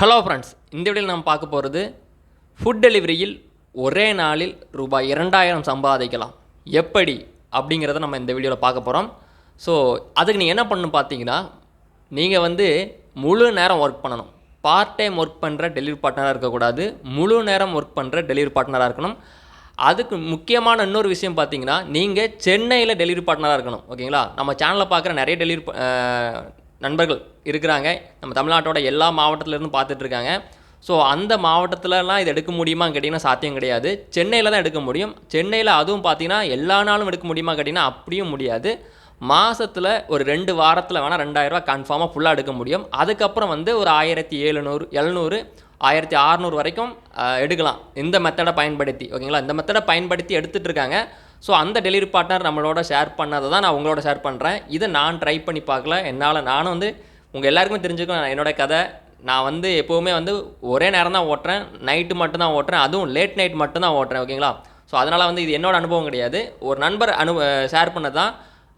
Hello friends இந்த வீடியோவில் நாம் பார்க்க போகிறது ஃபுட் டெலிவரியில் ஒரே நாளில் ரூபாய் இரண்டாயிரம் சம்பாதிக்கலாம். எப்படி? அப்படிங்கிறத நம்ம இந்த வீடியோவில் பார்க்க போகிறோம். ஸோ அதுக்கு நீங்கள் என்ன பண்ணணும் பார்த்தீங்கன்னா நீங்கள் வந்து முழு நேரம் ஒர்க் பண்ணணும். பார்ட் டைம் ஒர்க் பண்ணுற டெலிவரி பார்ட்னராக இருக்கக்கூடாது. முழு நேரம் ஒர்க் பண்ணுற டெலிவரி பார்ட்னராக இருக்கணும். அதுக்கு முக்கியமான இன்னொரு விஷயம் பார்த்தீங்கன்னா நீங்கள் சென்னையில் டெலிவரி பார்ட்னராக இருக்கணும். ஓகேங்களா? நம்ம சேனலில் பார்க்குற நிறைய டெலிவரி நண்பர்கள் இருக்கிறாங்க. நம்ம தமிழ்நாட்டோட எல்லா மாவட்டத்திலேருந்து பார்த்துட்ருக்காங்க. ஸோ அந்த மாவட்டத்திலலாம் இது எடுக்க முடியுமா கேட்டிங்கன்னா சாத்தியம் கிடையாது. சென்னையில் தான் எடுக்க முடியும். சென்னையில் அதுவும் பார்த்தீங்கன்னா எல்லா நாளும் எடுக்க முடியுமா கேட்டிங்கன்னா அப்படியும் முடியாது. மாதத்தில் ஒரு ரெண்டு வாரத்தில் வேணால் ரெண்டாயிரரூவா கன்ஃபார்மாக ஃபுல்லாக எடுக்க முடியும். அதுக்கப்புறம் வந்து ஒரு ஆயிரத்தி எழுநூறு எழுநூறு ஆயிரத்தி அறநூறு வரைக்கும் எடுக்கலாம். இந்த மெத்தடை பயன்படுத்தி ஓகேங்களா இந்த மெத்தடை பயன்படுத்தி எடுத்துகிட்டு இருக்காங்க ஸோ அந்த டெலிவரி பார்ட்னர் நம்மளோட ஷேர் பண்ணதை தான் நான் உங்களோட ஷேர் பண்ணுறேன் இதை நான் ட்ரை பண்ணி பார்க்கல. என்னால் நானும் வந்து உங்கள் எல்லாருக்குமே தெரிஞ்சுக்கணும். என்னோட கதை. நான் வந்து எப்போவுமே வந்து ஒரே நேரம் தான் ஓட்டுறேன். நைட்டு மட்டும்தான் ஓட்டுறேன். அதுவும் லேட் நைட் மட்டும்தான் ஓட்டுறேன் ஓகேங்களா ஸோ அதனால் வந்து இது என்னோடய அனுபவம் கிடையாது. ஒரு நண்பர் அனு ஷேர் பண்ணது தான்.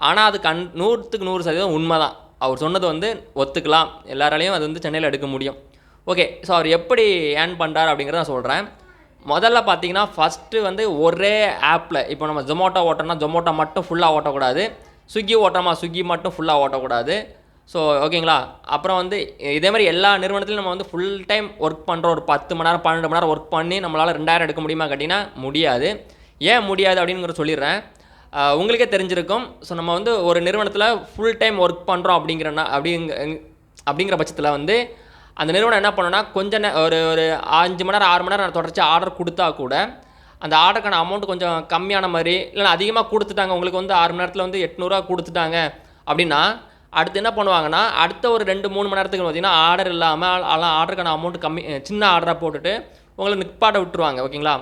ஆனால் அது கண் நூற்றுக்கு நூறு சதவீதம் உண்மை தான். அவர் சொன்னது வந்து ஒத்துக்கலாம். எல்லாராலையும் அது வந்து சென்னையில் எடுக்க முடியும். ஓகே ஸோ அவர் எப்படி ஏர்ன் பண்ணுறார் அப்படிங்கிறத நான் சொல்கிறேன் முதல்ல பார்த்தீங்கன்னா ஃபஸ்ட்டு வந்து ஒரே ஆப்பில் இப்போ நம்ம ஜொமோட்டோ ஓட்டோம்னா ஜொமோட்டோ மட்டும் ஃபுல்லாக ஓட்டக்கூடாது. ஸ்விக்கி ஓட்டோமா ஸ்விக்கி மட்டும் ஃபுல்லாக ஓட்டக்கூடாது. ஸோ ஓகேங்களா அப்புறம் வந்து இதே மாதிரி எல்லா நிறுவனத்திலும் நம்ம வந்து ஃபுல் டைம் ஒர்க் பண்ணுறோம் ஒரு பத்து மணி நேரம் பன்னெண்டு மணி நேரம் ஒர்க் பண்ணி நம்மளால் ரெண்டாயிரம் எடுக்க முடியுமா கேட்டிங்கன்னா முடியாது. ஏன் முடியாது அப்படிங்கிற சொல்லிடுறேன். உங்களுக்கே தெரிஞ்சிருக்கும். ஸோ நம்ம வந்து ஒரு நிறுவனத்தில் ஃபுல் டைம் ஒர்க் பண்ணுறோம் அப்படிங்கிறனா அப்படிங்க அப்படிங்கிற பட்சத்தில் வந்து அந்த நிறுவனம் என்ன பண்ணுன்னா கொஞ்சம் நே ஒரு ஒரு அஞ்சு மணி நேரம் ஆறு மணி நேரம் தொடர்ச்சி ஆர்டர் கொடுத்தா கூட அந்த ஆர்டருக்கான அமௌண்ட் கொஞ்சம் கம்மியான மாதிரி இல்லைன்னா அதிகமாக கொடுத்துட்டாங்க உங்களுக்கு வந்து ஆறு மணி நேரத்தில் வந்து எட்நூறுவா கொடுத்துட்டாங்க அப்படின்னா அடுத்து என்ன பண்ணுவாங்கன்னா அடுத்த ஒரு ரெண்டு மூணு மணி நேரத்துக்கு பார்த்தீங்கன்னா ஆர்டர் இல்லாமல் அதெல்லாம் ஆர்டருக்கான அமௌண்ட் கம்மி சின்ன ஆர்டராக போட்டுட்டு உங்களை நிற்பாட்ட விட்டுருவாங்க ஓகேங்களா?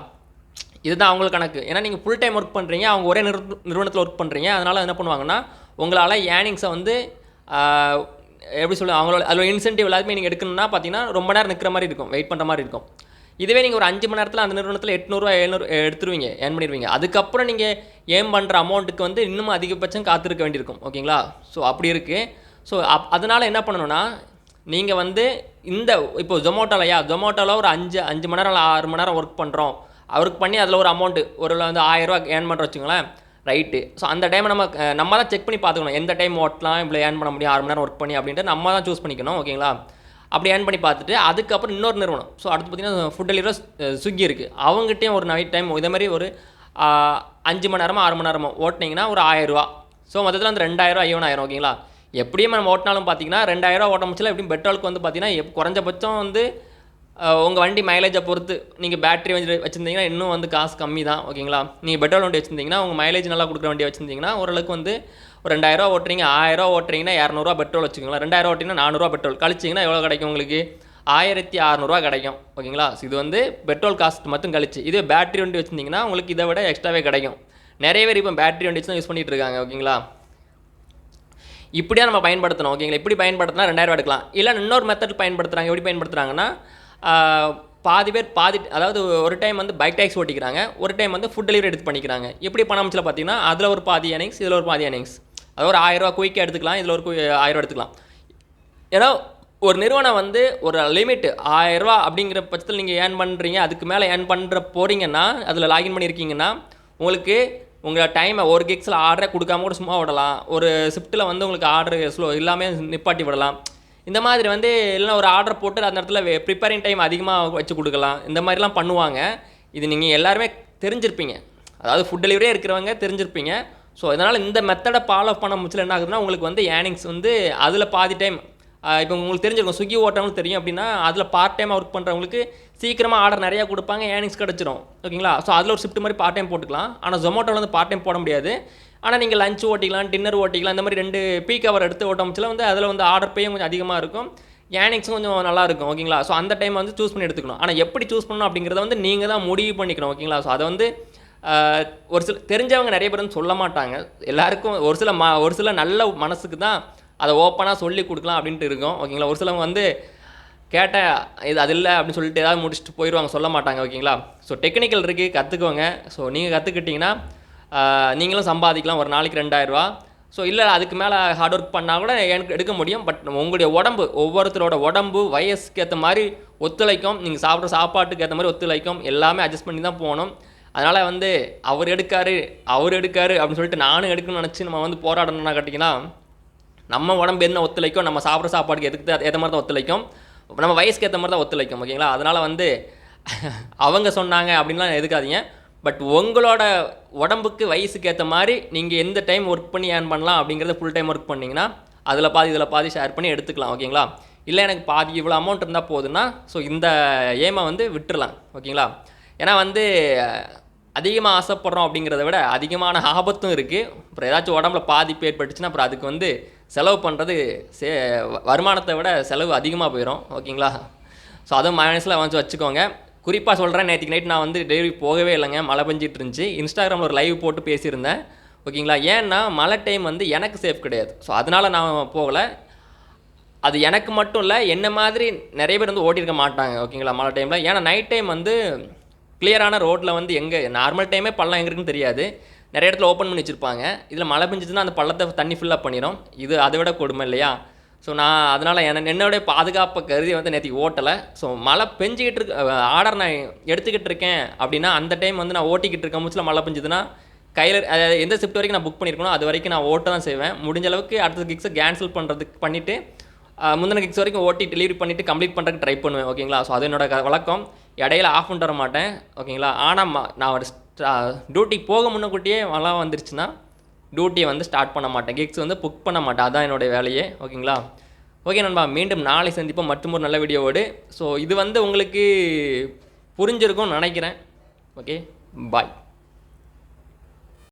இதுதான் அவங்களுக்கு கணக்கு. ஏன்னா நீங்கள் ஃபுல் டைம் ஒர்க் பண்ணுறீங்க அவங்க ஒரே நிறு நிறுவனத்தில் ஒர்க் பண்ணுறீங்க அதனால் என்ன பண்ணுவாங்கன்னா உங்களால் ஏர்னிங்ஸை வந்து எப்படி சொல்லுங்கள் அவங்களோட அதில் இன்சென்டிவ் எல்லாத்தையுமே நீங்கள் எடுக்கணும்னா பார்த்தீங்கன்னா ரொம்ப நேரம் நிற்கிற மாதிரி இருக்கும் வெயிட் பண்ணுற மாதிரி இருக்கும். இதுவே நீங்கள் ஒரு அஞ்சு மணி நேரத்தில் அந்த நிறுவனத்தில் எட்நூறுவா எழுநூறு எடுத்துருவீங்க ஏர்ன் பண்ணிடுவீங்க அதுக்கப்புறம் நீங்கள் ஏம் பண்ணுற அமௌண்ட்டுக்கு வந்து இன்னும் அதிகபட்சம் காத்திருக்க வேண்டியிருக்கும் ஓகேங்களா? ஸோ அப்படி இருக்குது ஸோ அப் அதனால் என்ன பண்ணணும்னா நீங்கள் வந்து இந்த இப்போ ஜொமோட்டோலையா ஜொமோட்டோவில் ஒரு அஞ்சு அஞ்சு மணி நேரம் ஆறு மணி நேரம் ஒர்க் பண்ணுறோம் அவருக்கு பண்ணி அதில் ஒரு அமௌண்ட்டு ஒரு வந்து ஆயிரரூவா ஏர்ன் பண்ணுற வச்சுங்களேன் ரைட்டு. ஸோ அந்த டைம் நம்ம நம்ம தான் செக் பண்ணி பார்த்துக்கணும். எந்த டைம் ஓட்டலாம் இவ்வளோ ஏர்ன் பண்ண முடியும் ஆறு மணி நேரம் ஒர்க் பண்ணி அப்படின்ட்டு நம்ம தான் சூஸ் பண்ணிக்கணும் ஓகேங்களா? அப்படி ஏர்ன் பண்ணி பார்த்துட்டு அதுக்கப்புறம் இன்னொரு நிறுவனம். ஸோ அடுத்து பார்த்தீங்கன்னா ஃபுட் டெலிவரி ஸ்விக்கி இருக்குது அவங்ககிட்டயும் ஒரு நைட் டைம் இதே மாதிரி ஒரு அஞ்சு மணி நேரமோ ஆறு மணி நேரமோ ஓட்டினீங்கன்னா ஒரு ஆயிரரூவா ஸோ மொத்தத்தில் அந்த ரெண்டாயிரம் ஐயோனாயிரம் ஓகேங்களா? எப்படியும் நம்ம ஓட்டினாலும் பார்த்தீங்கன்னா ரெண்டாயிரம் ஓட்ட முடிச்சல எப்படியும் பெட்ரோலுக்கு வந்து பார்த்தீங்கன்னா எப் குறைஞ்சபட்சம் வந்து உங்கள் வண்டி மைலேஜை பொறுத்து நீங்கள் பேட்டரி வந்து வச்சுருந்தீங்கன்னா இன்னும் வந்து காசு கம்மி தான் ஓகேங்களா? நீங்கள் பெட்ரோல் வண்டி வச்சுருந்தீங்கன்னா உங்கள் மைலேஜ் நல்லா கொடுக்குற வண்டி வச்சுருந்தீங்கன்னா ஓரளவுக்கு வந்து ஒரு ரெண்டாயிரம் ஓட்டுறீங்க ஆயிரம் ஓட்டுறீங்கன்னா இரநூறுவா பெட்ரோல் வச்சுக்கோங்களேன். ரெண்டாயிரம் ஓட்டிங்கன்னா நானூறுவா பெட்ரோல் கழிச்சிங்கன்னா எவ்வளோ கிடைக்கும் உங்களுக்கு? ஆயிரத்தி அறநூறுவா கிடைக்கும் ஓகேங்களா? இது வந்து பெட்ரோல் காஸ்ட் மட்டும் கழிச்சு. இதே பேட்டரி வண்டி வச்சுருந்தீங்கன்னா உங்களுக்கு இதை விட எக்ஸ்ட்ராவே கிடைக்கும். நிறைய பேர் இப்போ பேட்டரி வண்டி வச்சு தான் யூஸ் பண்ணிகிட்டு இருக்காங்க ஓகேங்களா? இப்படியா நம்ம பயன்படுத்தணும் ஓகேங்களா? இப்படி பயன்படுத்தினா ரெண்டாயிரம் எடுக்கலாம். இல்லை இன்னொரு மெத்தட் பயன்படுத்துகிறாங்க எப்படி பயன்படுத்துகிறாங்கன்னா பாதி பேர் பாதி அதாவது ஒரு டைம் வந்து பைக் டேக்ஸ் ஓட்டிக்கிறாங்க ஒரு டைம் வந்து ஃபுட் டெலிவரி எடுத்து பண்ணிக்கிறாங்க. எப்படி பணம் அமைச்சில் பார்த்தீங்கன்னா அதில் ஒரு பாதி ஏர்னிங்ஸ் இதில் ஒரு பாதி ஏர்னிங்ஸ் அதாவது ஒரு ஆயிரரூவா குயிக்காக எடுத்துக்கலாம் இதில் ஒரு கு- ஆயிரம் எடுத்துக்கலாம். ஏன்னா ஒரு நிறுவனம் வந்து ஒரு லிமிட் ஆயிரரூவா அப்படிங்கிற பட்சத்தில் நீங்கள் ஏர்ன் பண்ணுறீங்க அதுக்கு மேலே ஏர்ன் பண்ணுற போகிறீங்கன்னா அதில் லாகின் பண்ணியிருக்கீங்கன்னா உங்களுக்கு உங்கள் டைமை ஒரு கிக்ஸில் ஆர்டரே கொடுக்காம கூட சும்மா விடலாம் ஒரு ஷிஃப்ட்டில் வந்து உங்களுக்கு ஆர்டர் ஸ்லோ எல்லாமே நிப்பாட்டி விடலாம். இந்த மாதிரி வந்து இல்லைன்னா ஒரு ஆர்டர் போட்டு அந்த இடத்துல ப்ரிப்பேரிங் டைம் அதிகமாக வச்சு கொடுக்கலாம். இந்த மாதிரிலாம் பண்ணுவாங்க. இது நீங்கள் எல்லாருமே தெரிஞ்சிருப்பீங்க. அதாவது ஃபுட் டெலிவரியே இருக்கிறவங்க தெரிஞ்சிருப்பீங்க. ஸோ இதனால் இந்த மெத்தடை ஃபாலோ பண்ண முச்சில் என்ன ஆகுதுன்னா உங்களுக்கு வந்து ஏர்னிங்ஸ் வந்து அதில் பாதி டைம் இப்போ உங்களுக்கு தெரிஞ்சிருக்கும் ஸ்விக்கி ஓட்டவங்களுக்கு தெரியும் அப்படின்னா அதில் பார்ட் டைம் ஒர்க் பண்ணுறவங்களுக்கு சீக்கிரமாக ஆர்டர் நிறையா கொடுப்பாங்க ஏர்னிங்ஸ் கிடச்சிரும். ஓகேங்களா? ஸோ அதில் ஒரு ஷிஃப்ட் மாதிரி பார்ட் டைம் போட்டுக்கலாம். ஆனால் ஜொமேட்டோவில் வந்து பார்ட் டைம் போட முடியாது. ஆனால் நீங்கள் லஞ்ச் ஓட்டிக்கலாம் டின்னர் ஓட்டிக்கலாம் இந்த மாதிரி ரெண்டு பீக் ஹவர் எடுத்து ஓட்டமிச்சில் வந்து அதில் வந்து ஆர்டர் பேயும் கொஞ்சம் அதிகமாக இருக்கும். ஏனிக்ஸும் கொஞ்சம் நல்லாயிருக்கும் ஓகேங்களா? ஸோ அந்த டைம் வந்து சூஸ் பண்ணி எடுத்துக்கணும். ஆனால் எப்படி சூஸ் பண்ணணும் அப்படிங்கிறத வந்து நீங்கள் தான் முடிவு பண்ணிக்கணும் ஓகேங்களா? ஸோ அதை வந்து ஒரு சில தெரிஞ்சவங்க நிறைய பேர் வந்து சொல்ல மாட்டாங்க. எல்லாருக்கும் ஒரு சில ம ஒரு சில நல்ல மனசுக்கு தான் அதை ஓப்பனாக சொல்லி கொடுக்கலாம் அப்படின்ட்டு இருக்கும். ஓகேங்களா ஒரு சிலவங்க வந்து கேட்ட இது அது இல்லை அப்படின்னு சொல்லிட்டு ஏதாவது முடிச்சுட்டு போயிடுவாங்க சொல்ல மாட்டாங்க ஓகேங்களா ஸோ டெக்னிக்கல் இருக்குது கற்றுக்கோங்க ஸோ நீங்கள் கற்றுக்கிட்டிங்கன்னா நீங்களும் சம்பாதிக்கலாம். ஒரு நாளைக்கு ரெண்டாயிரரூவா ஸோ இல்லை அதுக்கு மேலே ஹார்ட் ஒர்க் பண்ணால் கூட எனக்கு எடுக்க முடியும். பட் உங்களுடைய உடம்பு ஒவ்வொருத்தரோட உடம்பு வயசுக்கு ஏற்ற மாதிரி ஒத்துழைக்கும். நீங்கள் சாப்பிட்ற சாப்பாட்டுக்கு ஏற்ற மாதிரி ஒத்துழைக்கும். எல்லாமே அட்ஜஸ்ட் பண்ணி தான் போகணும். அதனால் வந்து அவர் எடுக்காரு அவர் எடுக்காரு அப்படின்னு சொல்லிட்டு நானும் எடுக்கணும்னு நினச்சி நம்ம வந்து போராடணும்னா கேட்டிங்கன்னா நம்ம உடம்பு என்ன ஒத்துழைக்கும் நம்ம சாப்பிட்ற சாப்பாடுக்கு எதுக்கு தான் ஏற்ற மாதிரி தான் ஒத்துழைக்கும். நம்ம வயசுக்கு ஏற்ற மாதிரி தான் ஒத்துழைக்கும் ஓகேங்களா அதனால் வந்து அவங்க சொன்னாங்க அப்படின்லாம் எதுக்காதீங்க. பட் உங்களோட உடம்புக்கு வயசுக்கு ஏற்ற மாதிரி நீங்கள் எந்த டைம் ஒர்க் பண்ணி ஏர்ன் பண்ணலாம் அப்படிங்கிறத ஃபுல் டைம் ஒர்க் பண்ணிங்கன்னா அதில் பாதி இதில் பாதி ஷேர் பண்ணி எடுத்துக்கலாம் ஓகேங்களா இல்லை எனக்கு பாதி இவ்வளோ அமௌண்ட் இருந்தால் போதுன்னா ஸோ இந்த ஏமை வந்து விட்டுறலாம் ஓகேங்களா ஏன்னா வந்து அதிகமாக ஆசைப்படுறோம் அப்படிங்கிறத விட அதிகமான ஆபத்தும் இருக்குது அப்புறம் ஏதாச்சும் உடம்புல பாதிப்பு ஏற்பட்டுச்சுன்னா அப்புறம் அதுக்கு வந்து செலவு பண்ணுறது சே வருமானத்தை விட செலவு அதிகமாக போயிடும் ஓகேங்களா? ஸோ அதுவும் மனசில் வந்து வச்சுக்கோங்க. குறிப்பாக சொல்கிறேன் நேற்றுக்கு நைட் நான் வந்து டெலிவரி போகவே இல்லைங்க. மழை பெஞ்சிட்டு இருந்துச்சு. இன்ஸ்டாகிராமில் ஒரு லைவ் போட்டு பேசியிருந்தேன். ஓகேங்களா? ஏன்னா மழை டைம் வந்து எனக்கு சேஃப் கிடையாது. ஸோ அதனால் நான் போகலை. அது எனக்கு மட்டும் இல்லை என்ன மாதிரி நிறைய பேர் வந்து ஓட்டியிருக்க மாட்டாங்க. ஓகேங்களா? மழை டைமில் ஏன்னா நைட் டைம் வந்து கிளியரான ரோட்டில் வந்து எங்கே நார்மல் டைமே பள்ளம் எங்கே இருக்குன்னு தெரியாது. நிறைய இடத்துல ஓப்பன் பண்ணி வச்சுருப்பாங்க. இதில் மழை பெஞ்சிச்சுன்னா அந்த பள்ளத்தை தண்ணி ஃபில்லப் பண்ணிடும் இது அதை விட கொடுமை இல்லையா? ஸோ நான் அதனால் என என்னுடைய பாதுகாப்பை கருதி வந்து நேற்று ஓட்டலை. ஸோ மழை பெஞ்சிக்கிட்டு இருக்க ஆர்டர் நான் எடுத்துக்கிட்டு இருக்கேன் அப்படின்னா அந்த டைம் வந்து நான் ஓட்டிக்கிட்டு இருக்க முச்சில் மழை பெஞ்சுதுன்னா கையில் அதாவது எந்த ஷிஃப்ட் வரைக்கும் நான் புக் பண்ணியிருக்கணும் அது வரைக்கும் நான் ஓட்ட தான் செய்வேன். முடிஞ்ச அளவுக்கு அடுத்த கிக்ஸை கேன்சல் பண்ணுறதுக்கு பண்ணிவிட்டு முந்தின கிக்ஸ் வரைக்கும் ஓட்டி டெலிவரி பண்ணிவிட்டு கம்ப்ளீட் பண்ணுறதுக்கு ட்ரை பண்ணுவேன் ஓகேங்களா ஸோ அது என்னோட க- வழக்கம். இடையில ஆஃப் பண்ணிட்டு வர மாட்டேன் ஓகேங்களா ஆனால் நான் ஒரு டியூட்டி போக முன்னக்கூட்டியே மழை வந்துருச்சுன்னா டியூட்டியை வந்து ஸ்டார்ட் பண்ண மாட்டேன். கிக்ஸ் வந்து புக் பண்ண மாட்டேன். அதான் என்னுடைய வேலையே ஓகேங்களா? ஓகே நண்பா மீண்டும் நாளை சந்திப்போம். மற்றும் ஒரு நல்ல வீடியோவோடு. ஸோ இது வந்து உங்களுக்கு புரிஞ்சிருக்கும்னு நினைக்கிறேன். Okay bye